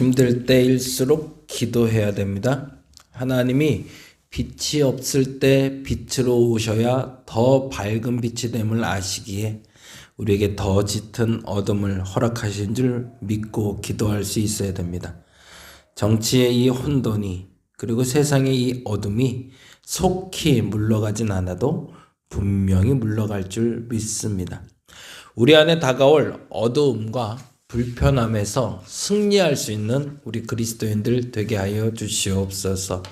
힘들 때일수록 기도해야 됩니다. 하나님이 빛이 없을 때 빛으로 오셔야 더 밝은 빛이 됨을 아시기에 우리에게 더 짙은 어둠을 허락하신 줄 믿고 기도할 수 있어야 됩니다. 정치의 이 혼돈이 그리고 세상의 이 어둠이 속히 물러가진 않아도 분명히 물러갈 줄 믿습니다. 우리 안에 다가올 어두움과 불편함에서 승리할 수 있는 우리 그리스도인들 되게 하여 주시옵소서.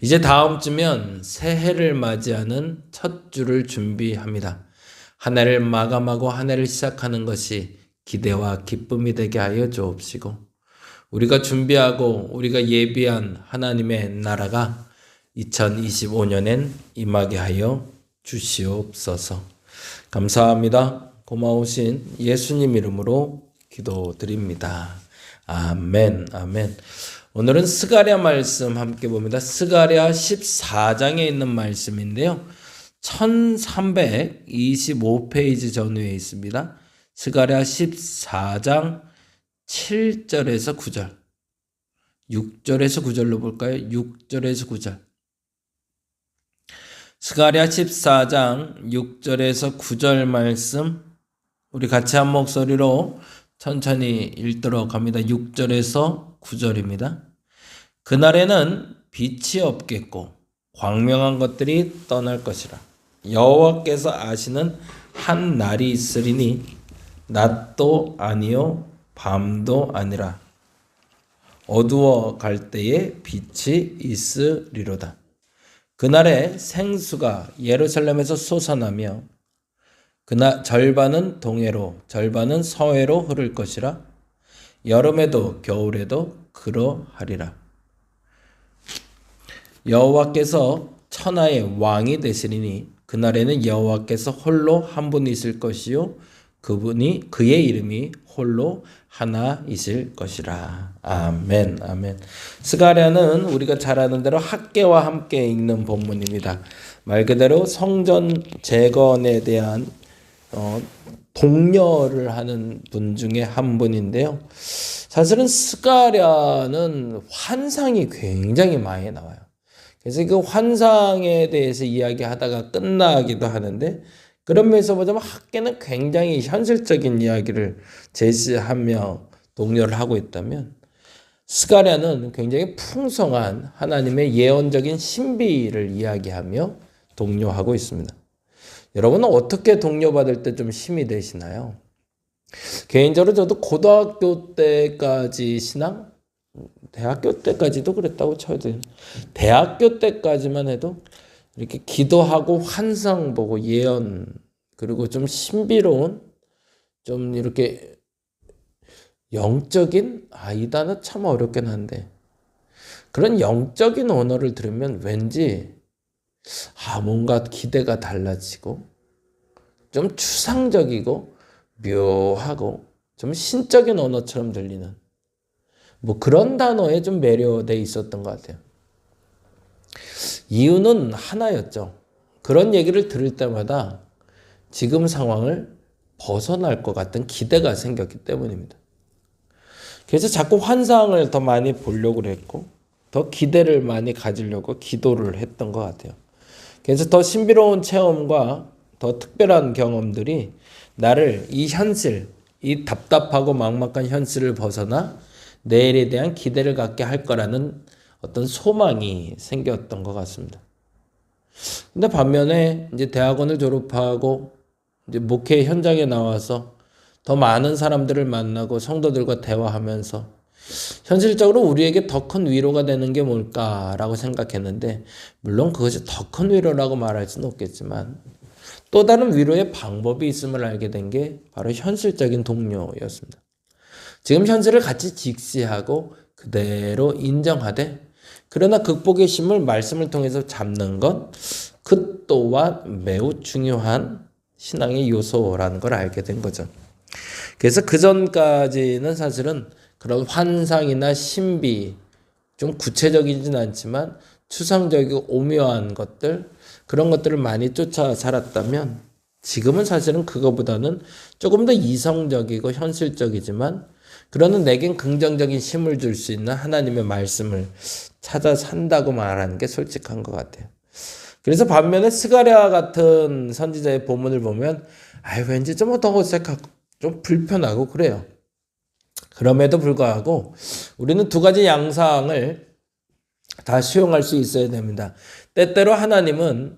이제 다음 주면 새해를 맞이하는 첫 주를 준비합니다. 한 해를 마감하고 한 해를 시작하는 것이 기대와 기쁨이 되게 하여 주옵시고 우리가 준비하고 우리가 예비한 하나님의 나라가 2025년엔 임하게 하여 주시옵소서. 감사합니다. 고마우신 예수님 이름으로 기도드립니다. 아멘, 아멘. 오늘은 스가랴 말씀 함께 봅니다. 스가랴 14장에 있는 말씀인데요. 1325페이지 전후에 있습니다. 스가랴 14장 7절에서 9절. 6절에서 9절로 볼까요? 6절에서 9절. 스가랴 14장 6절에서 9절 말씀 우리 같이 한 목소리로 천천히 읽도록 합니다. 6절에서 9절입니다. 그날에는 빛이 없겠고 광명한 것들이 떠날 것이라. 여호와께서 아시는 한 날이 있으리니 낮도 아니요 밤도 아니라 어두워 갈 때에 빛이 있으리로다. 그날에 생수가 예루살렘에서 솟아나며 그날 절반은 동해로 절반은 서해로 흐를 것이라 여름에도 겨울에도 그러하리라. 여호와께서 천하의 왕이 되시리니 그날에는 여호와께서 홀로 한분 있을 것이요 그분이 그의 이름이 홀로 하나이실 것이라. 아멘. 아멘. 스가랴는 우리가 잘 아는 대로 학계와 함께 읽는 본문입니다. 말 그대로 성전 재건에 대한 어, 독려를 하는 분 중에 한 분인데요. 사실은 스가랴는 환상이 굉장히 많이 나와요. 그래서 그 환상에 대해서 이야기하다가 끝나기도 하는데 그런 면에서 보자면 학계는 굉장히 현실적인 이야기를 제시하며 독려를 하고 있다면 스가랴는 굉장히 풍성한 하나님의 예언적인 신비를 이야기하며 독려하고 있습니다. 여러분은 어떻게 독려받을 때 좀 힘이 되시나요? 개인적으로 저도 고등학교 때까지 신앙, 대학교 때까지도 그랬다고 쳐야 돼요. 대학교 때까지만 해도 이렇게 기도하고 환상 보고 예언 그리고 좀 신비로운 좀 이렇게 영적인 아 이 단어 참 어렵긴 한데 그런 영적인 언어를 들으면 왠지 아 뭔가 기대가 달라지고 좀 추상적이고 묘하고 좀 신적인 언어처럼 들리는 뭐 그런 단어에 좀 매료돼 있었던 것 같아요. 이유는 하나였죠. 그런 얘기를 들을 때마다 지금 상황을 벗어날 것 같은 기대가 생겼기 때문입니다. 그래서 자꾸 환상을 더 많이 보려고 했고, 더 기대를 많이 가지려고 기도를 했던 것 같아요. 그래서 더 신비로운 체험과 더 특별한 경험들이 나를 이 현실, 이 답답하고 막막한 현실을 벗어나 내일에 대한 기대를 갖게 할 거라는 어떤 소망이 생겼던 것 같습니다. 근데 반면에 이제 대학원을 졸업하고 이제 목회 현장에 나와서 더 많은 사람들을 만나고 성도들과 대화하면서 현실적으로 우리에게 더 큰 위로가 되는 게 뭘까라고 생각했는데 물론 그것이 더 큰 위로라고 말할 수는 없겠지만 또 다른 위로의 방법이 있음을 알게 된 게 바로 현실적인 동료였습니다. 지금 현실을 같이 직시하고 그대로 인정하되 그러나 극복의 힘을 말씀을 통해서 잡는 것, 그 또한 매우 중요한 신앙의 요소라는 걸 알게 된 거죠. 그래서 그 전까지는 사실은 그런 환상이나 신비, 좀 구체적이진 않지만 추상적이고 오묘한 것들, 그런 것들을 많이 쫓아 살았다면 지금은 사실은 그거보다는 조금 더 이성적이고 현실적이지만 그러는 내겐 긍정적인 힘을 줄 수 있는 하나님의 말씀을 찾아 산다고 말하는 게 솔직한 것 같아요. 그래서 반면에 스가랴 같은 선지자의 본문을 보면 아 왠지 좀 더 어색하고 좀 불편하고 그래요. 그럼에도 불구하고 우리는 두 가지 양상을 다 수용할 수 있어야 됩니다. 때때로 하나님은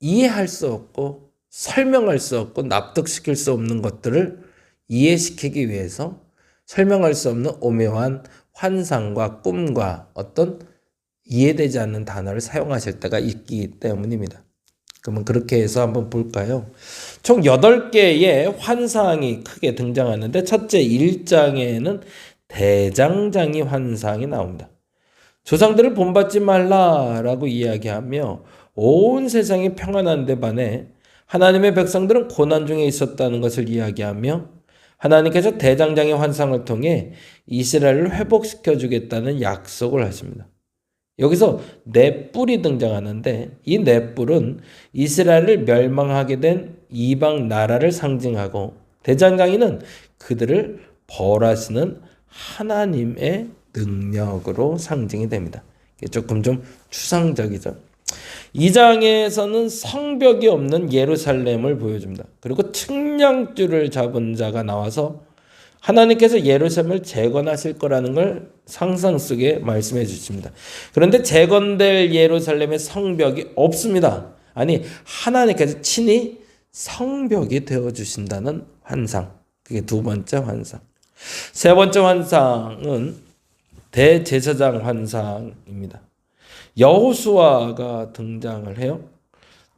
이해할 수 없고 설명할 수 없고 납득시킬 수 없는 것들을 이해시키기 위해서 설명할 수 없는 오묘한 환상과 꿈과 어떤 이해되지 않는 단어를 사용하실 때가 있기 때문입니다. 그러면 그렇게 해서 한번 볼까요? 총 8개의 환상이 크게 등장하는데 첫째 1장에는 대장장이 환상이 나옵니다. 조상들을 본받지 말라라고 이야기하며 온 세상이 평안한데 반해 하나님의 백성들은 고난 중에 있었다는 것을 이야기하며 하나님께서 대장장의 환상을 통해 이스라엘을 회복시켜 주겠다는 약속을 하십니다. 여기서 넷뿔이 등장하는데 이 넷뿔은 이스라엘을 멸망하게 된 이방 나라를 상징하고 대장장이는 그들을 벌하시는 하나님의 능력으로 상징이 됩니다. 조금 좀 추상적이죠. 2장에서는 성벽이 없는 예루살렘을 보여줍니다. 그리고 측량줄을 잡은 자가 나와서 하나님께서 예루살렘을 재건하실 거라는 걸 상상 속에 말씀해 주십니다. 그런데 재건될 예루살렘의 성벽이 없습니다. 아니 하나님께서 친히 성벽이 되어 주신다는 환상. 그게 두 번째 환상. 세 번째 환상은 대제사장 환상입니다. 여호수아가 등장을 해요.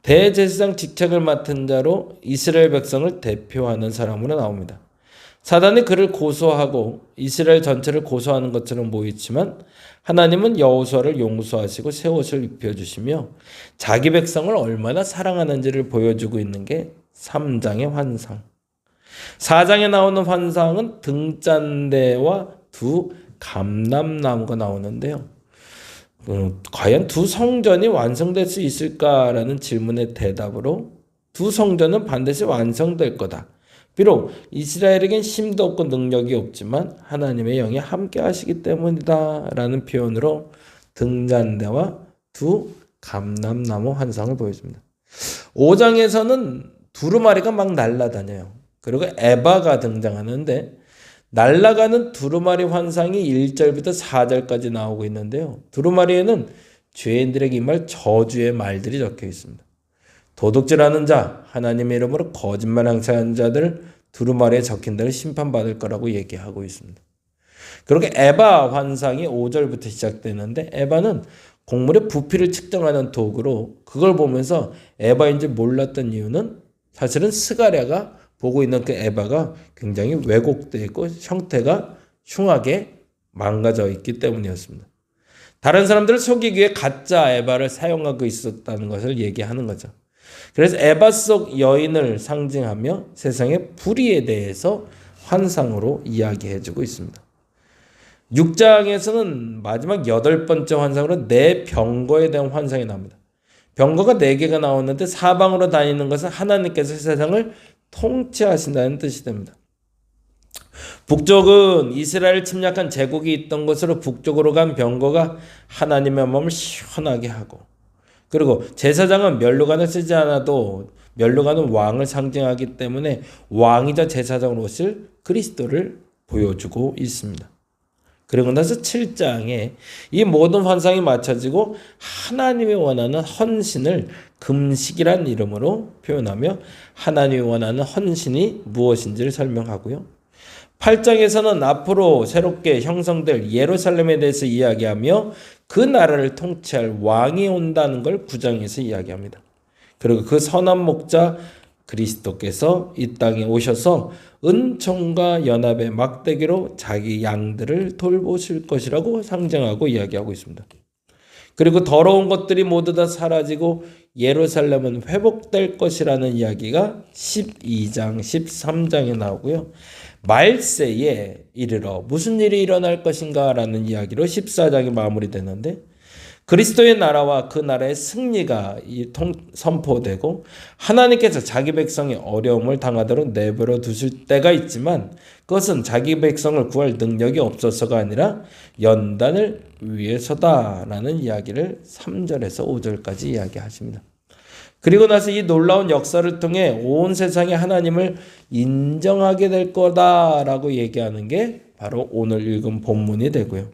대제사장 직책을 맡은 자로 이스라엘 백성을 대표하는 사람으로 나옵니다. 사단이 그를 고소하고 이스라엘 전체를 고소하는 것처럼 보이지만 하나님은 여호수아를 용서하시고 새 옷을 입혀 주시며 자기 백성을 얼마나 사랑하는지를 보여주고 있는 게 3장의 환상. 4장에 나오는 환상은 등잔대와 두 감람나무가 나오는데요. 어, 과연 두 성전이 완성될 수 있을까라는 질문의 대답으로 두 성전은 반드시 완성될 거다. 비록 이스라엘에겐 힘도 없고 능력이 없지만 하나님의 영이 함께 하시기 때문이다 라는 표현으로 등잔대와 두 감람나무 환상을 보여줍니다. 5장에서는 두루마리가 막 날아다녀요. 그리고 에바가 등장하는데 날아가는 두루마리 환상이 1절부터 4절까지 나오고 있는데요. 두루마리에는 죄인들에게 임할 저주의 말들이 적혀 있습니다. 도둑질하는 자, 하나님의 이름으로 거짓말 행사하는 자들 두루마리에 적힌 대로 심판받을 거라고 얘기하고 있습니다. 그렇게 에바 환상이 5절부터 시작되는데 에바는 곡물의 부피를 측정하는 도구로 그걸 보면서 에바인지 몰랐던 이유는 사실은 스가랴가 보고 있는 그 에바가 굉장히 왜곡되어 있고 형태가 흉하게 망가져 있기 때문이었습니다. 다른 사람들을 속이기 위해 가짜 에바를 사용하고 있었다는 것을 얘기하는 거죠. 그래서 에바 속 여인을 상징하며 세상의 불의에 대해서 환상으로 이야기해 주고 있습니다. 6장에서는 마지막 여덟 번째 환상으로 내 병거에 대한 환상이 나옵니다. 병거가 네 개가 나오는데 사방으로 다니는 것은 하나님께서 세상을 통치하신다는 뜻이 됩니다. 북쪽은 이스라엘 침략한 제국이 있던 곳으로 북쪽으로 간 병거가 하나님의 마음을 시원하게 하고 그리고 제사장은 멸류관을 쓰지 않아도 멸류관은 왕을 상징하기 때문에 왕이자 제사장으로 오실 그리스도를 보여주고 있습니다. 그리고 나서 7장에 이 모든 환상이 맞춰지고 하나님이 원하는 헌신을 금식이란 이름으로 표현하며 하나님이 원하는 헌신이 무엇인지를 설명하고요. 8장에서는 앞으로 새롭게 형성될 예루살렘에 대해서 이야기하며 그 나라를 통치할 왕이 온다는 걸 9장에서 이야기합니다. 그리고 그 선한 목자 그리스도께서 이 땅에 오셔서 은총과 연합의 막대기로 자기 양들을 돌보실 것이라고 상정하고 이야기하고 있습니다. 그리고 더러운 것들이 모두 다 사라지고 예루살렘은 회복될 것이라는 이야기가 12장, 13장에 나오고요. 말세에 이르러 무슨 일이 일어날 것인가 라는 이야기로 14장이 마무리되는데 그리스도의 나라와 그 나라의 승리가 이 통, 선포되고 하나님께서 자기 백성이 어려움을 당하도록 내버려 두실 때가 있지만 그것은 자기 백성을 구할 능력이 없어서가 아니라 연단을 위해서다라는 이야기를 3절에서 5절까지 이야기하십니다. 그리고 나서 이 놀라운 역사를 통해 온 세상이 하나님을 인정하게 될 거다라고 얘기하는 게 바로 오늘 읽은 본문이 되고요.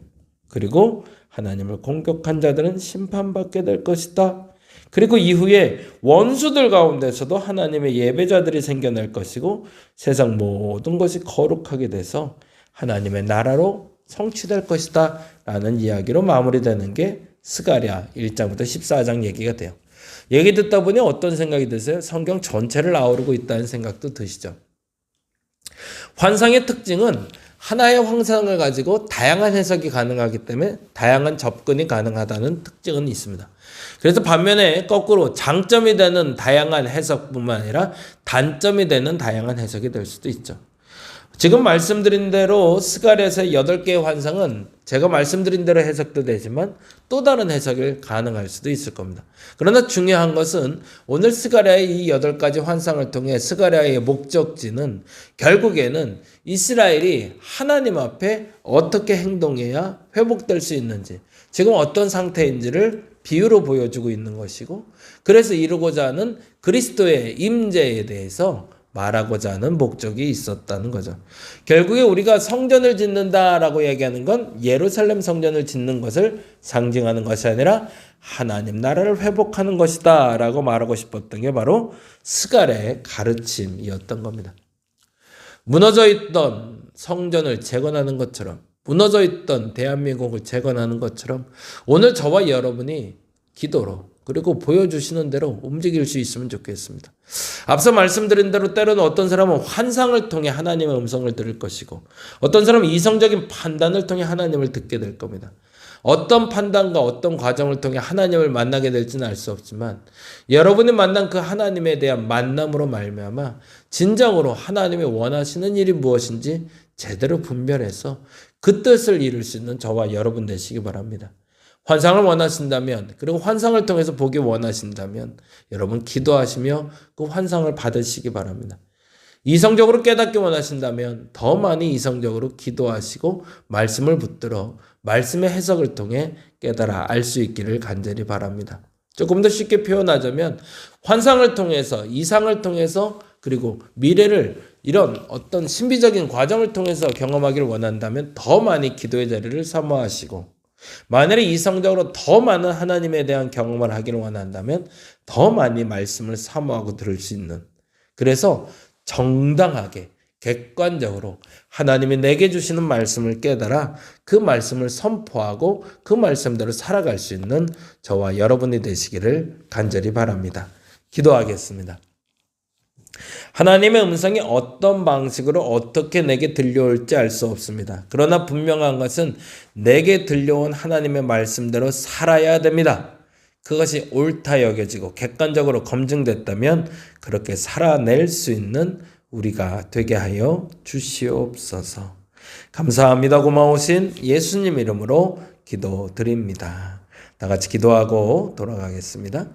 그리고 하나님을 공격한 자들은 심판받게 될 것이다. 그리고 이후에 원수들 가운데서도 하나님의 예배자들이 생겨날 것이고 세상 모든 것이 거룩하게 돼서 하나님의 나라로 성취될 것이다. 라는 이야기로 마무리되는 게 스가랴 1장부터 14장 얘기가 돼요. 얘기 듣다 보니 어떤 생각이 드세요? 성경 전체를 아우르고 있다는 생각도 드시죠? 환상의 특징은 하나의 환상을 가지고 다양한 해석이 가능하기 때문에 다양한 접근이 가능하다는 특징은 있습니다. 그래서 반면에 거꾸로 장점이 되는 다양한 해석뿐만 아니라 단점이 되는 다양한 해석이 될 수도 있죠. 지금 말씀드린 대로 스가랴서의 8개의 환상은 제가 말씀드린 대로 해석도 되지만 또 다른 해석이 가능할 수도 있을 겁니다. 그러나 중요한 것은 오늘 스가랴의 이 8가지 환상을 통해 스가랴의 목적지는 결국에는 이스라엘이 하나님 앞에 어떻게 행동해야 회복될 수 있는지 지금 어떤 상태인지를 비유로 보여주고 있는 것이고 그래서 이루고자 하는 그리스도의 임재에 대해서 말하고자 하는 목적이 있었다는 거죠. 결국에 우리가 성전을 짓는다라고 얘기하는 건 예루살렘 성전을 짓는 것을 상징하는 것이 아니라 하나님 나라를 회복하는 것이다라고 말하고 싶었던 게 바로 스갈의 가르침이었던 겁니다. 무너져 있던 성전을 재건하는 것처럼 무너져 있던 대한민국을 재건하는 것처럼 오늘 저와 여러분이 기도로 그리고 보여주시는 대로 움직일 수 있으면 좋겠습니다. 앞서 말씀드린 대로 때로는 어떤 사람은 환상을 통해 하나님의 음성을 들을 것이고 어떤 사람은 이성적인 판단을 통해 하나님을 듣게 될 겁니다. 어떤 판단과 어떤 과정을 통해 하나님을 만나게 될지는 알 수 없지만 여러분이 만난 그 하나님에 대한 만남으로 말미암아 진정으로 하나님이 원하시는 일이 무엇인지 제대로 분별해서 그 뜻을 이룰 수 있는 저와 여러분 되시기 바랍니다. 환상을 원하신다면 그리고 환상을 통해서 보기 원하신다면 여러분 기도하시며 그 환상을 받으시기 바랍니다. 이성적으로 깨닫기 원하신다면 더 많이 이성적으로 기도하시고 말씀을 붙들어 말씀의 해석을 통해 깨달아 알 수 있기를 간절히 바랍니다. 조금 더 쉽게 표현하자면 환상을 통해서 이상을 통해서 그리고 미래를 이런 어떤 신비적인 과정을 통해서 경험하기를 원한다면 더 많이 기도의 자리를 사모하시고 만일에 이성적으로 더 많은 하나님에 대한 경험을 하기를 원한다면 더 많이 말씀을 사모하고 들을 수 있는 그래서 정당하게 객관적으로 하나님이 내게 주시는 말씀을 깨달아 그 말씀을 선포하고 그 말씀대로 살아갈 수 있는 저와 여러분이 되시기를 간절히 바랍니다. 기도하겠습니다. 하나님의 음성이 어떤 방식으로 어떻게 내게 들려올지 알 수 없습니다. 그러나 분명한 것은 내게 들려온 하나님의 말씀대로 살아야 됩니다. 그것이 옳다 여겨지고 객관적으로 검증됐다면 그렇게 살아낼 수 있는 우리가 되게 하여 주시옵소서. 감사합니다. 고마우신 예수님 이름으로 기도드립니다. 다 같이 기도하고 돌아가겠습니다.